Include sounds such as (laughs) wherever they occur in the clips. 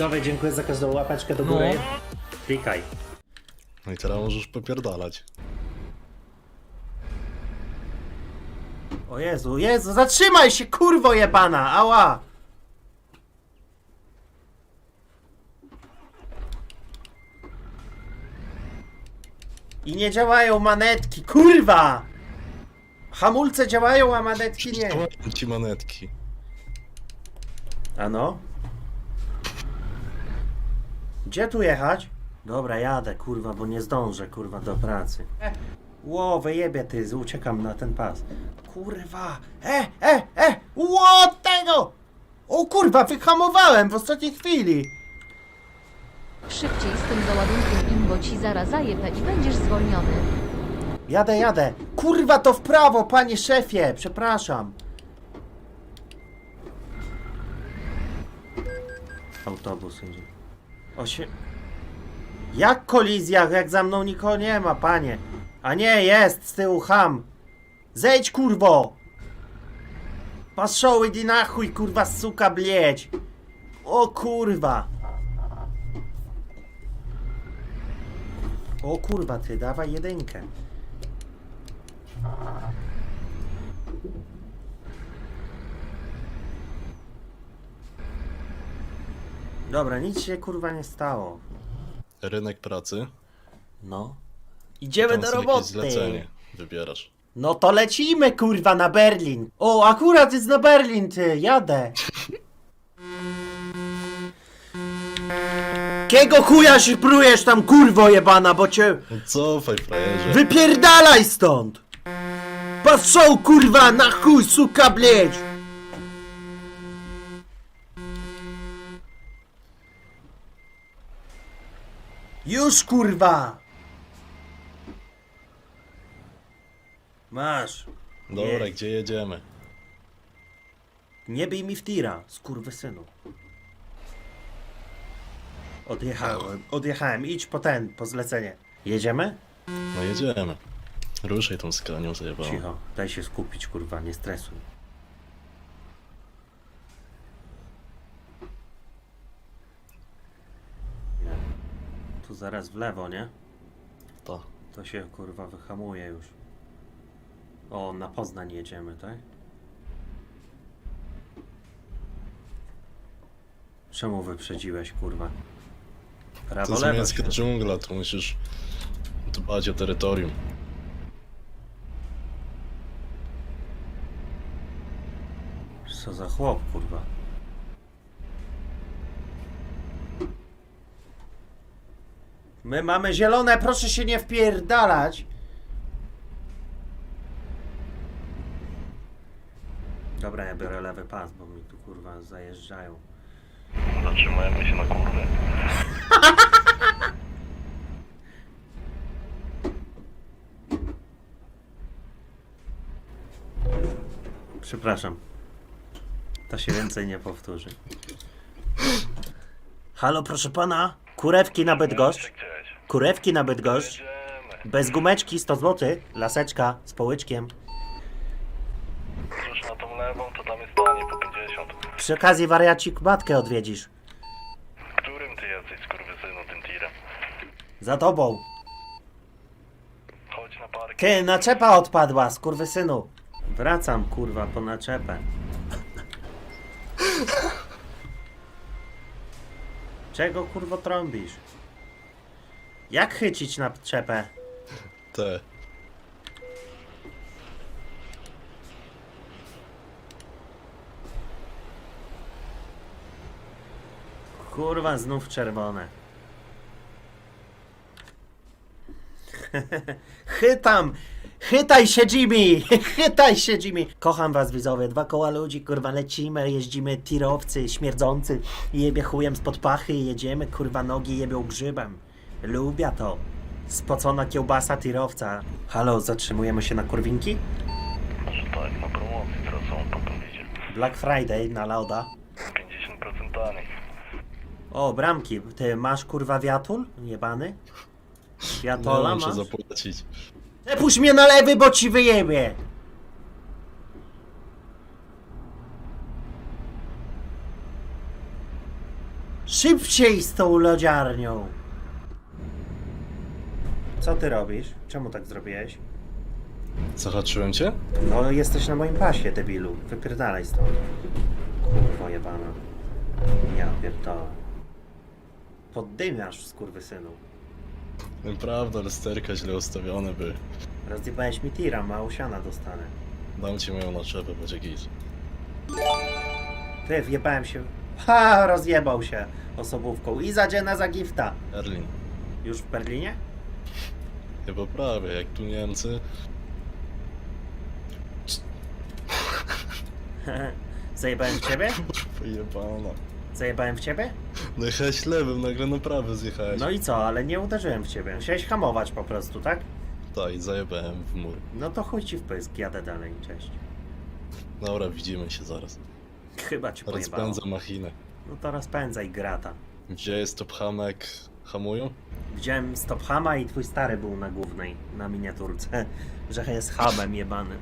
Widzowie, dziękuję za każdą łapeczkę do góry. Klikaj. No i teraz możesz popierdalać. O Jezu, Jezu, zatrzymaj się, kurwo jebana, ała! I nie działają manetki, kurwa! Hamulce działają, a manetki nie. Działają ci manetki. Ano? Gdzie tu jechać? Dobra, jadę, kurwa, bo nie zdążę, kurwa, do pracy. E, ło, wyjebie ty, uciekam na ten pas. Kurwa, e, e, e, ło, tego! O kurwa, wyhamowałem w ostatniej chwili. Szybciej z tym załadunkiem imbo ci zaraz zajebę i będziesz zwolniony. Jadę, jadę. Kurwa, to w prawo, panie szefie, przepraszam. Autobus idzie. Osie... Jak kolizja, jak za mną nikogo nie ma, panie? A nie, jest, z tyłu ham. Zejdź, kurwo! Paszoły di na chuj, kurwa, suka, blieć. O kurwa. O kurwa, ty, dawaj jedynkę. Dobra, nic się kurwa nie stało. Rynek pracy. No. Idziemy Tam do jakieś roboty. zlecenie wybierasz. No to lecimy kurwa na Berlin. O, akurat jest na Berlin ty, jadę. Kiego chuja się prujesz tam kurwo jebana, bo cię... No cofaj, frajerze. Wypierdalaj stąd! Paszą kurwa na chuj suka blieć! Już kurwa! Masz. Dobra, Nie. gdzie jedziemy? Nie bij mi w tira, skurwysynu. Odjechałem, odjechałem. Idź po ten, po zlecenie. Jedziemy? No jedziemy. Ruszaj tą skranią zajebaną. Cicho, daj się skupić, kurwa, nie stresuj. Nie. Tu zaraz w lewo, nie? Ta. To się kurwa wyhamuje już. O, na Poznań jedziemy, tak? Czemu wyprzedziłeś, kurwa? To Prawo, jest lewo niemiecka się. dżungla, tu musisz dbać o terytorium. Co za chłop, kurwa. My mamy zielone, proszę się nie wpierdalać. Dobra, ja biorę lewy pas, bo mi tu kurwa zajeżdżają. Zatrzymujemy się na kurwę. (laughs) Przepraszam. To się więcej nie powtórzy. Halo, proszę pana. Kurewki na Bydgoszcz. Kurewki na Bydgoszcz. Bez gumeczki 100 zł. Laseczka z połyczkiem. Rusz na tą lewą, to tam jest tanie po 50. Przy okazji wariacik matkę odwiedzisz. Którym ty jesteś, skurwysynu, tym tirem? Za tobą. Chodź na park. Ty, naczepa odpadła, skurwysynu. Wracam, kurwa, po naczepę. (laughs) Czego, kurwo, trąbisz? Jak chycić naczepę? Te. Kurwa, znów czerwone. Chytam! Chytaj się, Jimmy! (laughs) Chytaj się, Jimmy! Kocham was, widzowie. Dwa koła ludzi, kurwa, lecimy, jeździmy tirowcy, śmierdzący, jebie chujem spod pachy i jedziemy, kurwa, nogi jebią grzybem. Lubię to. Spocona kiełbasa tirowca. Halo, zatrzymujemy się na kurwinki? Może tak, na promocji teraz są, idzie. Black Friday na Lauda. 50% taniej. O, bramki. Ty masz kurwa wiatul? Jebany? No, Wiatola muszę masz? zapłacić. Przepuść mnie na lewy, bo ci wyjebie! Szybciej z tą lodziarnią! Co ty robisz? Czemu tak zrobiłeś? Zahaczyłem cię? No, jesteś na moim pasie, debilu. Wypierdalaj stąd. Kurwo jebana. Ja pierdolę. Poddymiasz, skurwysynu. Nieprawda, lusterka źle ustawione były. Rozjebałeś mi tira, mało siana dostanę. Dam ci moją naczepę, będzie git. Ty, wjebałem się. Ha, rozjebał się osobówką. I zadziena za gifta. Erlin, Już w Berlinie? Chyba prawie, jak tu Niemcy. (laughs) Zajebałem w ciebie? Pojebana. Zajebałem w ciebie? No jechałeś lewym, nagle na prawy zjechałeś. No i co, ale nie uderzyłem w ciebie. Musiałeś hamować po prostu, tak? Tak, i zajebałem w mur. No to chuj ci w pysk, jadę dalej, cześć. Dobra, widzimy się zaraz. Chyba ci pojebało. Rozpędzę machinę. No to rozpędzaj grata. Gdzie jest top hamek? Hamują? Widziałem stop hama i twój stary był na głównej, na miniaturce. (laughs) Że jest hamem jebany.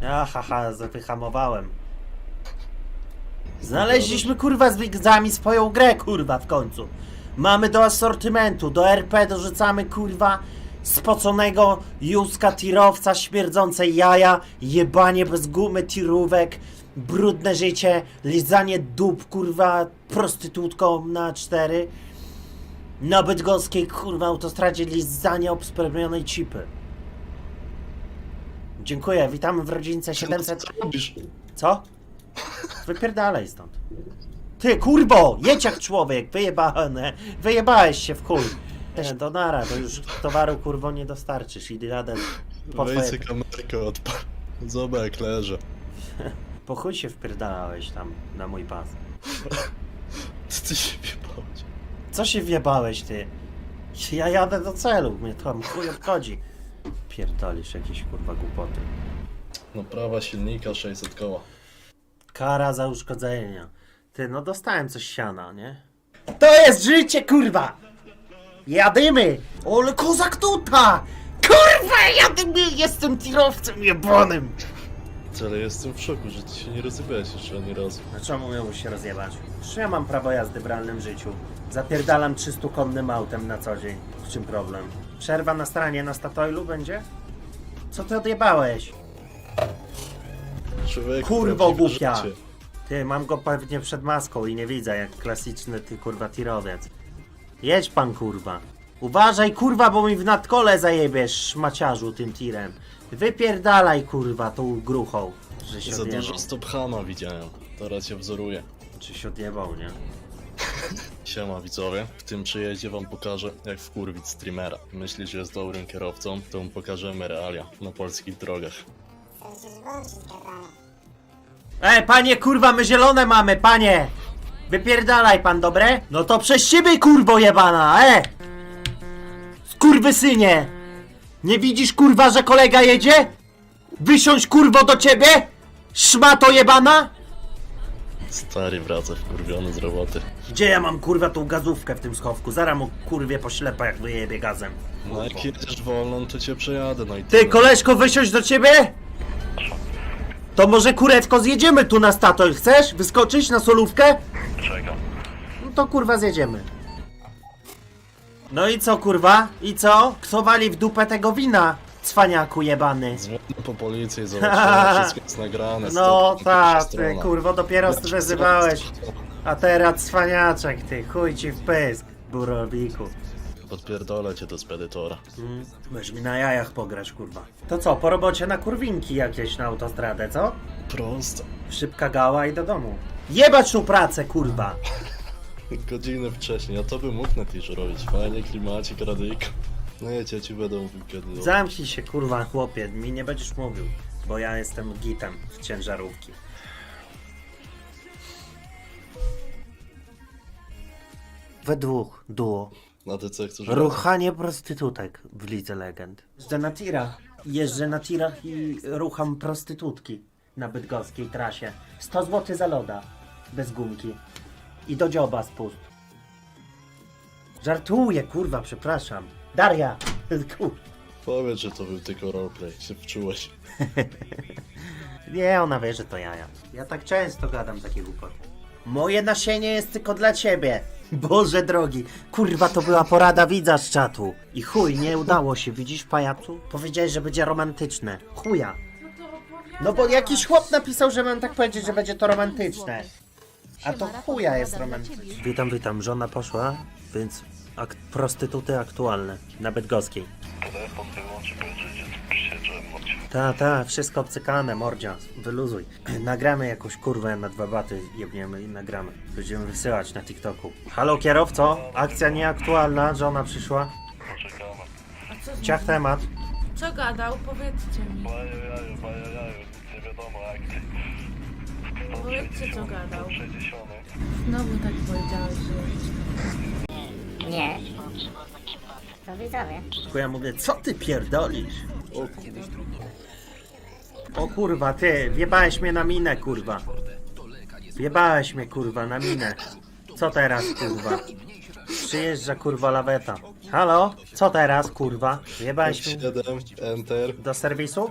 (laughs) Ahaha, wyhamowałem. Znaleźliśmy kurwa z widzami swoją grę kurwa w końcu. Mamy do asortymentu, do RP dorzucamy kurwa spoconego Juska tirowca, śmierdzące jaja, jebanie bez gumy tirówek, brudne życie, lizanie dup kurwa prostytutką na cztery. Na bydgoskiej kurwa autostradzie lizanie obsprawnionej cipy. Dziękuję, witamy w rodzince 700. Co robisz? Co? Wypierdalaj stąd. Ty, kurbo! Jedź jak człowiek! Wyjebane! Wyjebałeś się w chuj! Nie, do nara, to już towaru kurwo nie dostarczysz. Idę jadę po twoje... kamerkę odpal. Zobacz jak leżę. (laughs) Po chuj się wpierdalałeś tam na mój pas. Co ty się wjebałeś? Co się wjebałeś ty? Ja jadę do celu, mnie tam chuj obchodzi. Pierdolisz jakieś kurwa głupoty. No prawa silnika 600 koła. Kara za uszkodzenia. Ty, no dostałem coś siana, nie? To jest życie, kurwa! Jadymy! Ole kozak tuta! Kurwa, jadymy! Jestem tirowcem jebanym! Ale jestem w szoku, że ty się nie rozjebałeś jeszcze ani razu. A czemu miał się rozjebać? Czy ja mam prawo jazdy w realnym życiu? Zapierdalam 300-konnym autem na co dzień. W czym problem? Przerwa na stranie na Statoilu będzie? Co ty odjebałeś? Człowiek, Kurwo prawdziwe głupia! życie. Ty, mam go pewnie przed maską i nie widzę, jak klasyczny ty kurwa tirowiec. Jedź pan kurwa. Uważaj kurwa, bo mi w nadkole zajebiesz szmaciarzu tym tirem. Wypierdalaj kurwa tą gruchą. Że się Za odjebał. dużo stop hama widziałem. Teraz się wzoruję. Czy się odjebał, nie? (laughs) Siema widzowie, w tym przyjeździe wam pokażę jak wkurwić streamera. Myśli, że jest dobrym kierowcą, to mu pokażemy realia na polskich drogach. E, panie kurwa, my zielone mamy, panie! Wypierdalaj pan, dobre? No to przez ciebie kurwo jebana, e! Skurwysynie! Nie widzisz kurwa, że kolega jedzie? Wysiąść kurwo do ciebie? Szmato jebana? Stary wraca wkurwiony z roboty. Gdzie ja mam kurwa tą gazówkę w tym schowku? Zaraz mu kurwie poślepa jak wyjebie gazem. No jak jedziesz wolną, to cię przejadę, no i Ty, tyle. koleżko, wysiąść do ciebie? To może kurewko zjedziemy tu na Statoil, chcesz? Wyskoczyć na solówkę? Czekam. No to kurwa zjedziemy. No i co kurwa? I co? Kto wali w dupę tego wina? Cwaniaku jebany. Dzwonię po policję i zobaczyłem, (laughs) wszystko jest nagrane. No stop, tak, ty strona. kurwo dopiero Ja zaraz- A teraz cwaniaczek ty, chuj ci w pysk, burowniku. Podpierdolę cię do spedytora. Mm, Weź mi na jajach pograć kurwa. To co, po robocie na kurwinki jakieś na autostradę, co? Prosto. Szybka gała i do domu. Jebać tą pracę kurwa! (laughs) Godzinę wcześniej, a to bym mógł na tisz robić. Fajnie, klimacik, radyjko. No ja ci będą wykedy. Zamknij się kurwa chłopie, mi nie będziesz mówił, bo ja jestem gitem z ciężarówki. We dwóch, duo. Na ty co chcesz Ruchanie prostytutek w Lidze Legend. Jeżdżę na tirach. Jeżdżę na tirach i rucham prostytutki na bydgoskiej trasie. 100 zł za loda. Bez gumki. I do dzioba spust. Żartuję, kurwa, przepraszam. Daria! (laughs) Kur... Powiedz, że to był tylko roleplay, się wczułeś. (laughs) Nie, ona wie, że to jaja. Ja tak często gadam takie głupoty. Moje nasienie jest tylko dla ciebie. Boże drogi, kurwa to była porada widza z czatu. I chuj, nie udało się, widzisz pajacu? Powiedziałeś, że będzie romantyczne. Chuja. No bo jakiś chłop napisał, że mam tak powiedzieć, że będzie to romantyczne. A to chuja jest ciebie. Witam, witam, żona poszła, więc ak- prostytuty aktualne na Bydgoskiej. Telefon wyłączy. Ta, ta, wszystko obcykane, mordzia, wyluzuj. (clears throat) Nagramy jakąś kurwę na dwa baty, jebniemy i nagramy. Będziemy wysyłać na TikToku. Halo kierowco, akcja nieaktualna, żona przyszła. Poczekamy. A co, z- Ciach temat. co gadał? Powiedzcie mi. Bajajaju, bajajaju, nie wiadomo akcji. Powiedzcie co gadał. 60. Znowu tak powiedziałeś, że... Nie. To widzowie. Tylko ja mówię, co ty pierdolisz? O kurwa. O kurwa, ty, wjebałeś mnie na minę, kurwa. Wjebałeś mnie, kurwa, na minę. Co teraz, kurwa? Przyjeżdża, kurwa, laweta. Halo? Co teraz, kurwa? Wjebałeś mnie 7, enter. do serwisu?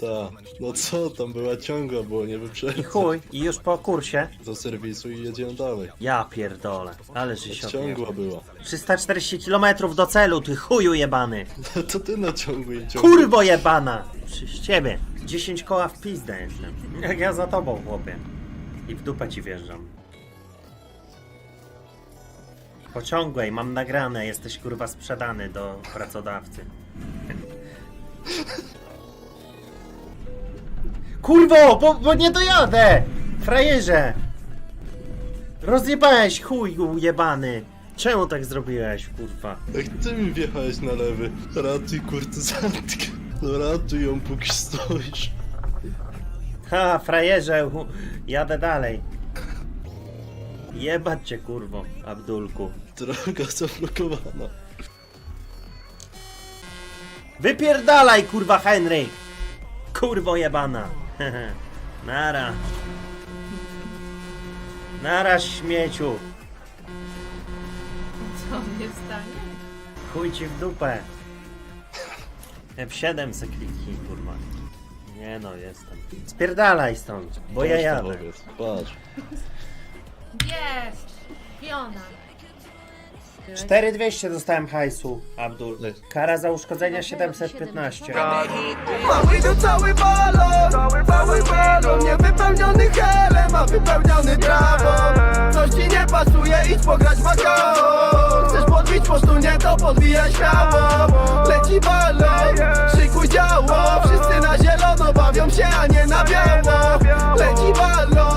Ta. No co, tam była ciągła, było nie I chuj, i już po kursie. Do serwisu i jedziemy dalej. Ja pierdolę, ale że się Ciągła była. 340 km do celu, ty chuju jebany. To ty na ciągłej ciągłej. Kurwo jebana! Przez ciebie. 10 koła w pizdę jestem. Jak ja za tobą, chłopie. I w dupę ci wjeżdżam. Pociągłej, mam nagrane, jesteś kurwa sprzedany do pracodawcy. Kurwo, bo, bo nie dojadę! Frajerze! Rozjebałeś chuj jebany! Czemu tak zrobiłeś, kurwa? Jak ty mi wjechałeś na lewy. Ratuj kurtyzantkę. No ratuj ją póki stoisz. Ha, frajerze, hu- jadę dalej. Jebać cię, kurwo, Abdulku. Droga zablokowana. Wypierdalaj, kurwa, Henryk! Kurwo jebana. (laughs) Nara. Nara, śmieciu. Co mnie stanie? Chuj ci w dupę. F7 se kliknij, kurwa. Nie no, jestem. Spierdalaj stąd, bo ja jadę. powiedz, Patrz. Jest! Piona. 4200 dostałem hajsu, Abdul. Kara za uszkodzenia 715. Mamy tu cały balon, cały balon Niewypełniony helem, a wypełniony trawą. Coś ci nie pasuje, idź pograć w akord Chcesz podbić po nie to podbijaj śmiało. Leci balon, szykuj działo. Wszyscy na zielono bawią się, a nie na biało. Leci balon.